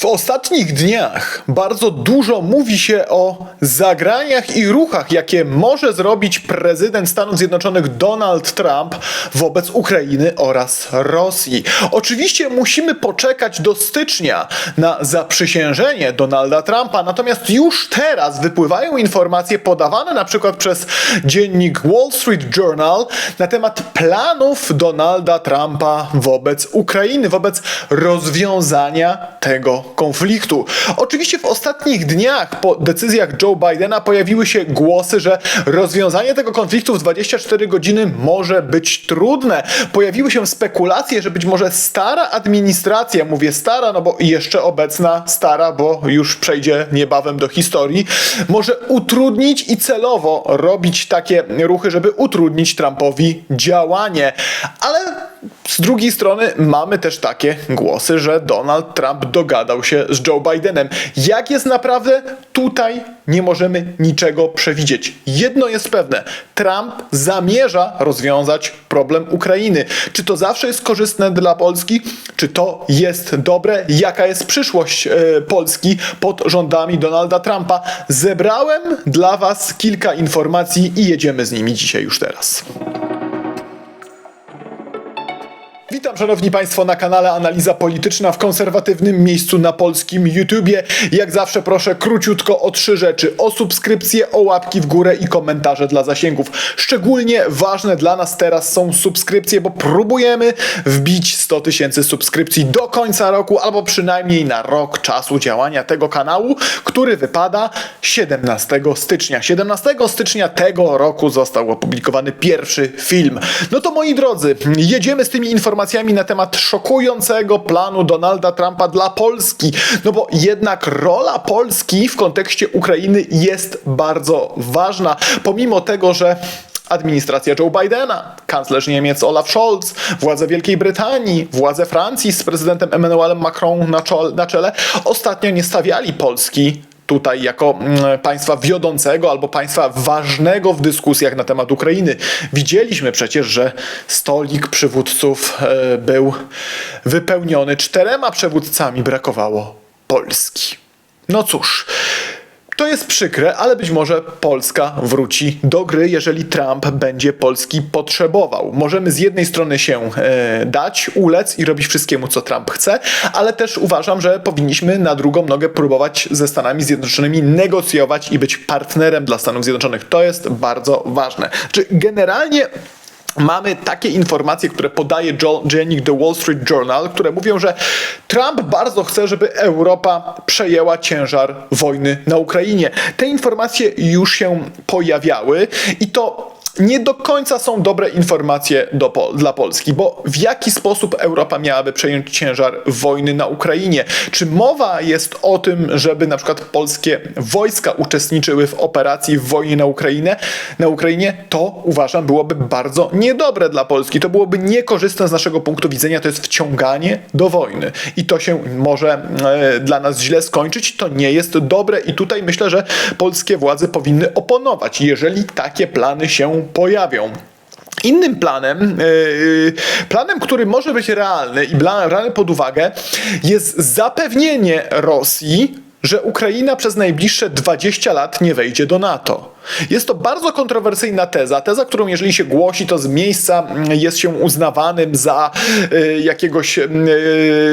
W ostatnich dniach bardzo dużo mówi się o zagraniach i ruchach, jakie może zrobić prezydent Stanów Zjednoczonych Donald Trump wobec Ukrainy oraz Rosji. Oczywiście musimy poczekać do stycznia na zaprzysiężenie Donalda Trumpa, natomiast już teraz wypływają informacje podawane na przykład przez dziennik Wall Street Journal na temat planów Donalda Trumpa wobec Ukrainy, wobec rozwiązania tego konfliktu. Oczywiście w ostatnich dniach po decyzjach Joe Bidena pojawiły się głosy, że rozwiązanie tego konfliktu w 24 godziny może być trudne. Pojawiły się spekulacje, że być może stara administracja, mówię stara, no bo jeszcze obecna stara, bo już przejdzie niebawem do historii, może utrudnić i celowo robić takie ruchy, żeby utrudnić Trumpowi działanie. Ale z drugiej strony mamy też takie głosy, że Donald Trump dogadał się z Joe Bidenem. Jak jest naprawdę? Tutaj nie możemy niczego przewidzieć. Jedno jest pewne: Trump zamierza rozwiązać problem Ukrainy. Czy to zawsze jest korzystne dla Polski? Czy to jest dobre? Jaka jest przyszłość e, Polski pod rządami Donalda Trumpa? Zebrałem dla Was kilka informacji i jedziemy z nimi dzisiaj już teraz. Witam szanowni państwo na kanale Analiza Polityczna w konserwatywnym miejscu na polskim YouTubie. Jak zawsze proszę króciutko o trzy rzeczy. O subskrypcję, o łapki w górę i komentarze dla zasięgów. Szczególnie ważne dla nas teraz są subskrypcje, bo próbujemy wbić 100 tysięcy subskrypcji do końca roku, albo przynajmniej na rok czasu działania tego kanału, który wypada 17 stycznia. 17 stycznia tego roku został opublikowany pierwszy film. No to moi drodzy, jedziemy z tymi informacjami na temat szokującego planu Donalda Trumpa dla Polski. No bo jednak rola Polski w kontekście Ukrainy jest bardzo ważna. Pomimo tego, że administracja Joe Bidena, kanclerz Niemiec Olaf Scholz, władze Wielkiej Brytanii, władze Francji z prezydentem Emmanuelem Macron na czele ostatnio nie stawiali Polski tutaj jako mm, państwa wiodącego albo państwa ważnego w dyskusjach na temat Ukrainy. Widzieliśmy przecież, że stolik przywódców e, był wypełniony czterema przywódcami, brakowało Polski. No cóż. To jest przykre, ale być może Polska wróci do gry, jeżeli Trump będzie Polski potrzebował. Możemy z jednej strony się e, dać, ulec i robić wszystkiemu, co Trump chce, ale też uważam, że powinniśmy na drugą nogę próbować ze Stanami Zjednoczonymi negocjować i być partnerem dla Stanów Zjednoczonych. To jest bardzo ważne. Czy generalnie Mamy takie informacje, które podaje dziennik The Wall Street Journal, które mówią, że Trump bardzo chce, żeby Europa przejęła ciężar wojny na Ukrainie. Te informacje już się pojawiały i to nie do końca są dobre informacje do, dla Polski, bo w jaki sposób Europa miałaby przejąć ciężar wojny na Ukrainie? Czy mowa jest o tym, żeby na przykład polskie wojska uczestniczyły w operacji w wojnie na Ukrainę? Na Ukrainie to uważam byłoby bardzo niedobre dla Polski. To byłoby niekorzystne z naszego punktu widzenia. To jest wciąganie do wojny i to się może e, dla nas źle skończyć. To nie jest dobre i tutaj myślę, że polskie władze powinny oponować, jeżeli takie plany się pojawią. Innym planem, yy, planem, który może być realny i brany pod uwagę, jest zapewnienie Rosji, że Ukraina przez najbliższe 20 lat nie wejdzie do NATO. Jest to bardzo kontrowersyjna teza. Teza, którą jeżeli się głosi, to z miejsca mm, jest się uznawanym za y, jakiegoś y,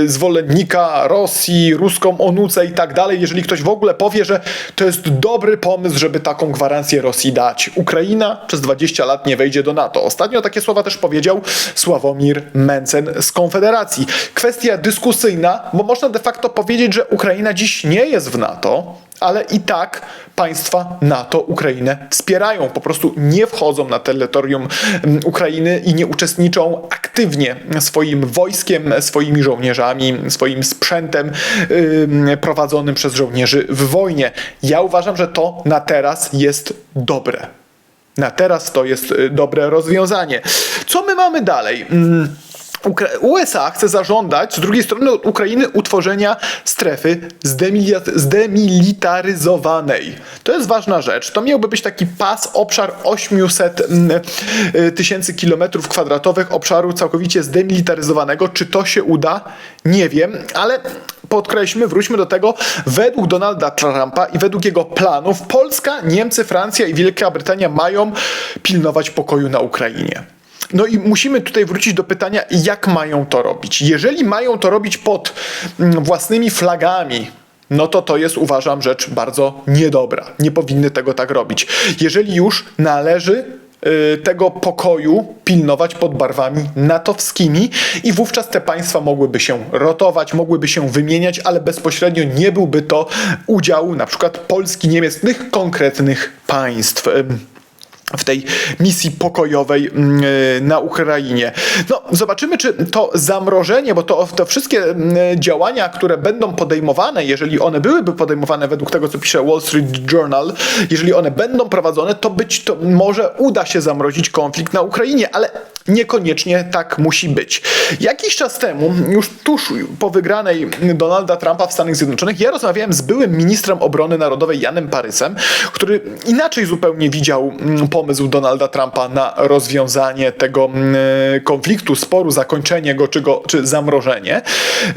zwolennika Rosji, ruską onucę i tak dalej. Jeżeli ktoś w ogóle powie, że to jest dobry pomysł, żeby taką gwarancję Rosji dać. Ukraina przez 20 lat nie wejdzie do NATO. Ostatnio takie słowa też powiedział Sławomir Mencen z Konfederacji. Kwestia dyskusyjna, bo można de facto powiedzieć, że Ukraina dziś nie jest w NATO, ale i tak państwa NATO Ukrainę wspierają. Po prostu nie wchodzą na terytorium mm, Ukrainy i nie uczestniczą aktywnie swoim wojskiem, swoimi żołnierzami, swoim sprzętem yy, prowadzonym przez żołnierzy w wojnie. Ja uważam, że to na teraz jest dobre. Na teraz to jest y, dobre rozwiązanie. Co my mamy dalej? USA chce zażądać z drugiej strony od Ukrainy utworzenia strefy zdemilitaryzowanej. To jest ważna rzecz. To miałby być taki pas, obszar 800 mm, y, tysięcy kilometrów kwadratowych obszaru całkowicie zdemilitaryzowanego. Czy to się uda? Nie wiem, ale podkreślmy, wróćmy do tego, według Donalda Trumpa i według jego planów Polska, Niemcy, Francja i Wielka Brytania mają pilnować pokoju na Ukrainie. No i musimy tutaj wrócić do pytania, jak mają to robić. Jeżeli mają to robić pod mm, własnymi flagami, no to to jest, uważam, rzecz bardzo niedobra. Nie powinny tego tak robić. Jeżeli już należy y, tego pokoju pilnować pod barwami natowskimi i wówczas te państwa mogłyby się rotować, mogłyby się wymieniać, ale bezpośrednio nie byłby to udział na przykład Polski, Niemiec, tych konkretnych państw. W tej misji pokojowej mm, y, na Ukrainie. No, zobaczymy, czy to zamrożenie, bo to, to wszystkie mm, działania, które będą podejmowane, jeżeli one byłyby podejmowane według tego, co pisze Wall Street Journal, jeżeli one będą prowadzone, to być to może uda się zamrozić konflikt na Ukrainie, ale niekoniecznie tak musi być. Jakiś czas temu, już tuż po wygranej Donalda Trumpa w Stanach Zjednoczonych, ja rozmawiałem z byłym ministrem obrony narodowej Janem Parysem, który inaczej zupełnie widział mm, pomysł Donalda Trumpa na rozwiązanie tego mm, konfliktu, sporu, zakończenie go czy, go, czy zamrożenie.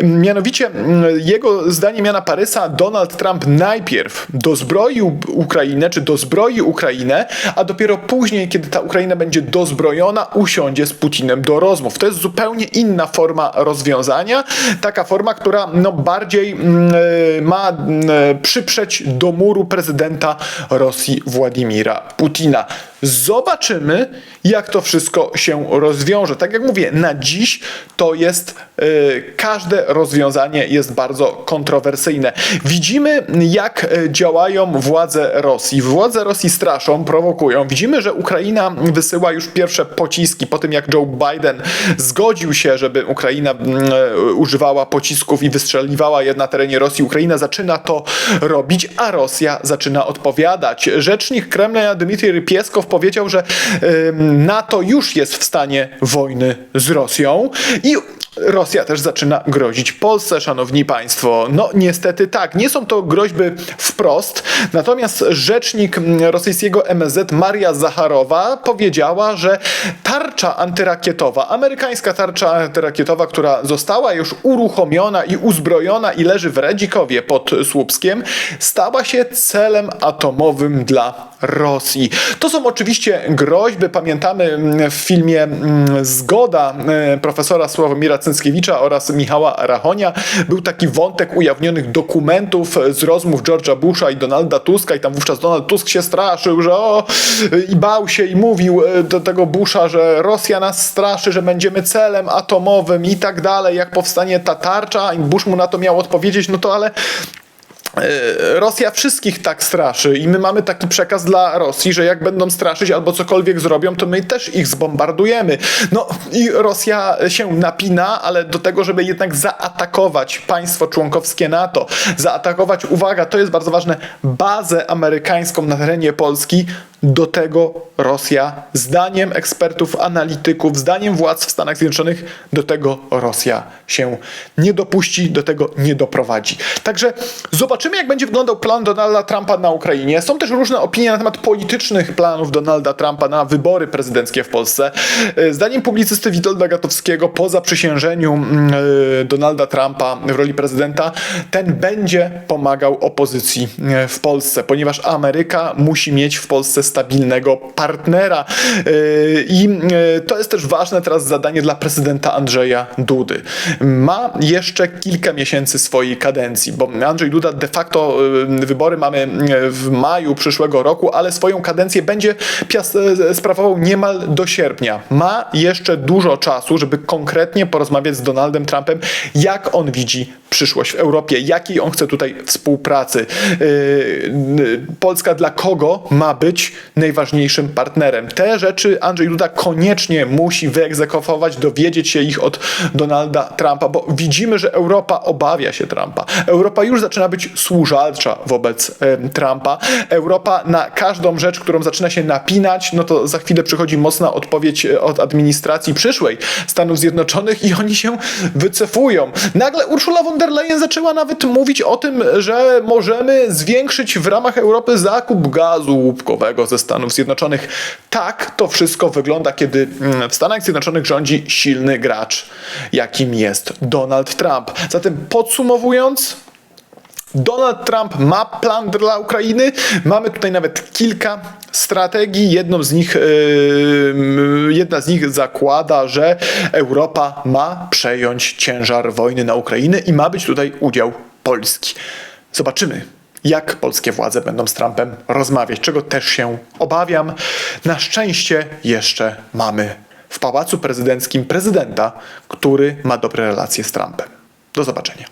Mianowicie, mm, jego zdaniem Jana Parysa, Donald Trump najpierw dozbroił Ukrainę, czy dozbroi Ukrainę, a dopiero później, kiedy ta Ukraina będzie dozbrojona, usiądzie z Putinem do rozmów. To jest zupełnie inna forma rozwiązania, taka forma, która no, bardziej e, ma mm, przyprzeć do muru prezydenta Rosji Władimira Putina. Zobaczymy, jak to wszystko się rozwiąże. Tak jak mówię, na dziś to jest y, każde rozwiązanie jest bardzo kontrowersyjne. Widzimy, jak y, działają władze Rosji. Władze Rosji straszą, prowokują. Widzimy, że Ukraina wysyła już pierwsze pociski po tym, jak Joe Biden zgodził się, żeby Ukraina y, używała pocisków i wystrzeliwała je na terenie Rosji. Ukraina zaczyna to robić, a Rosja zaczyna odpowiadać. Rzecznik Kremla Dmitrij Pieskow powiedział, że NATO już jest w stanie wojny z Rosją i Rosja też zaczyna grozić Polsce, szanowni państwo. No niestety tak, nie są to groźby wprost, natomiast rzecznik rosyjskiego MSZ Maria Zacharowa powiedziała, że tarcza antyrakietowa, amerykańska tarcza antyrakietowa, która została już uruchomiona i uzbrojona i leży w Redzikowie pod Słupskiem, stała się celem atomowym dla Rosji. To są oczywiście groźby, pamiętamy w filmie Zgoda e, profesora Sławomira Cęckiewicza oraz Michała Rachonia. Był taki wątek ujawnionych dokumentów z rozmów George'a Busha i Donalda Tuska. I tam wówczas Donald Tusk się straszył, że o, i bał się i mówił e, do tego Busha, że Rosja nas straszy, że będziemy celem atomowym i tak dalej, jak powstanie ta tarcza? I Bush mu na to miał odpowiedzieć, no to ale Rosja wszystkich tak straszy i my mamy taki przekaz dla Rosji, że jak będą straszyć albo cokolwiek zrobią, to my też ich zbombardujemy. No i Rosja się napina, ale do tego, żeby jednak zaatakować państwo członkowskie NATO, zaatakować, uwaga, to jest bardzo ważne, bazę amerykańską na terenie Polski, do tego Rosja, zdaniem ekspertów, analityków, zdaniem władz w Stanach Zjednoczonych, do tego Rosja się nie dopuści, do tego nie doprowadzi. Także zobaczymy, jak będzie wyglądał plan Donalda Trumpa na Ukrainie. Są też różne opinie na temat politycznych planów Donalda Trumpa na wybory prezydenckie w Polsce. Zdaniem publicysty Witolda Gatowskiego, po zaprzysiężeniu mm, e, Donalda Trumpa w roli prezydenta, ten będzie pomagał opozycji e, w Polsce, ponieważ Ameryka musi mieć w Polsce stabilnego partnera. Yy, I yy, to jest też ważne teraz zadanie dla prezydenta Andrzeja Dudy. Ma jeszcze kilka miesięcy swojej kadencji, bo Andrzej Duda de facto yy, wybory mamy w maju przyszłego roku, ale swoją kadencję będzie sprawował niemal do sierpnia. Ma jeszcze dużo czasu, żeby konkretnie porozmawiać z Donaldem Trumpem, jak on widzi przyszłość w Europie, jakiej on chce tutaj współpracy. Polska dla kogo ma być najważniejszym partnerem. Te rzeczy Andrzej Duda koniecznie musi wyegzekwować, dowiedzieć się ich od Donalda Trumpa, bo widzimy, że Europa obawia się Trumpa. Europa już zaczyna być służalcza wobec Trumpa. Europa na każdą rzecz, którą zaczyna się napinać, no to za chwilę przychodzi mocna odpowiedź e, od administracji przyszłej Stanów Zjednoczonych i oni się wycofują. Nagle Ursula von der Leyen zaczęła nawet mówić o tym, że możemy zwiększyć w ramach Europy zakup gazu łupkowego ze Stanów Zjednoczonych. Tak to wszystko wygląda, kiedy mm, w Stanach Zjednoczonych rządzi silny gracz, jakim jest Donald Trump. Zatem podsumowując, Donald Trump ma plan dla Ukrainy. Mamy tutaj nawet kilka strategii. Jedną z nich, yy, jedna z nich zakłada, że Europa ma przejąć ciężar wojny na Ukrainę i ma być tutaj udział Polski. Zobaczymy, jak polskie władze będą z Trumpem rozmawiać, czego też się obawiam. Na szczęście jeszcze mamy w pałacu prezydenckim prezydenta, który ma dobre relacje z Trumpem. Do zobaczenia.